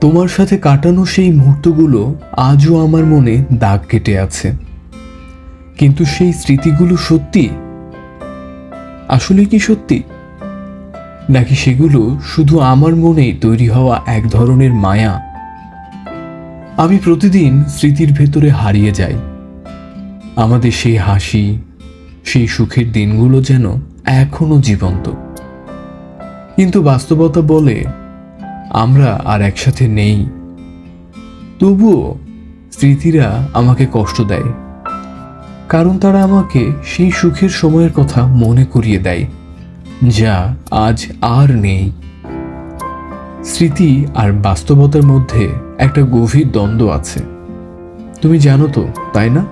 তোমার সাথে কাটানো সেই মুহূর্তগুলো আজও আমার মনে দাগ কেটে আছে। কিন্তু সেই স্মৃতিগুলো সত্যি? আসলে কি সত্যি? নাকি সেগুলো শুধু আমার মনেই তৈরি হওয়া এক ধরনের মায়া? আমি প্রতিদিন স্মৃতির ভেতরে হারিয়ে যাই। আমাদের সেই হাসি, সেই সুখের দিনগুলো যেন এখনও জীবন্ত। কিন্তু বাস্তবতা বলে আমরা আর একসাথে নেই। তবুও স্মৃতিরা আমাকে কষ্ট দেয়। কারণ তারা আমাকে সেই সুখের সময়ের কথা মনে করিয়ে দেয়, যা আজ আর নেই। স্মৃতি আর বাস্তবতার মধ্যে একটা গভীর দ্বন্দ্ব আছে। তুমি জানো তো, তাই না?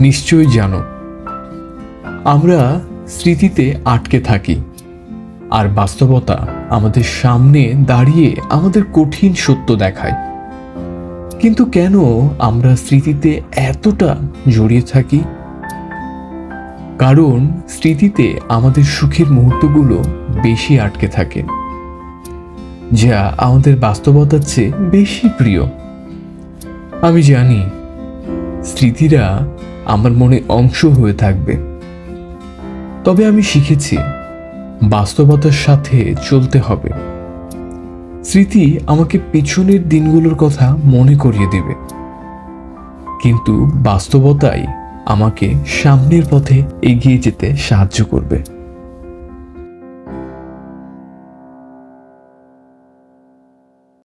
নিশ্চয়ই জানো। আমরা স্মৃতিতে আটকে থাকি, আর বাস্তবতা আমাদের সামনে দাঁড়িয়ে আমাদের কঠিন সত্য দেখায়। কিন্তু কেন আমরা স্মৃতিতে এতটা জড়িয়ে থাকি? কারণ স্মৃতিতে আমাদের সুখের মুহূর্তগুলো বেশি আটকে থাকে, যা আমাদের বাস্তবতার চেয়ে বেশি প্রিয়। আমি জানি স্মৃতিরা আমার মনে অংশ হয়ে থাকবে। তবে আমি শিখেছি বাস্তবতার সাথে চলতে হবে। স্মৃতি আমাকে পেছনের দিনগুলোর কথা মনে করিয়ে দেবে। কিন্তু বাস্তবতাই আমাকে সামনের পথে এগিয়ে যেতে সাহায্য করবে।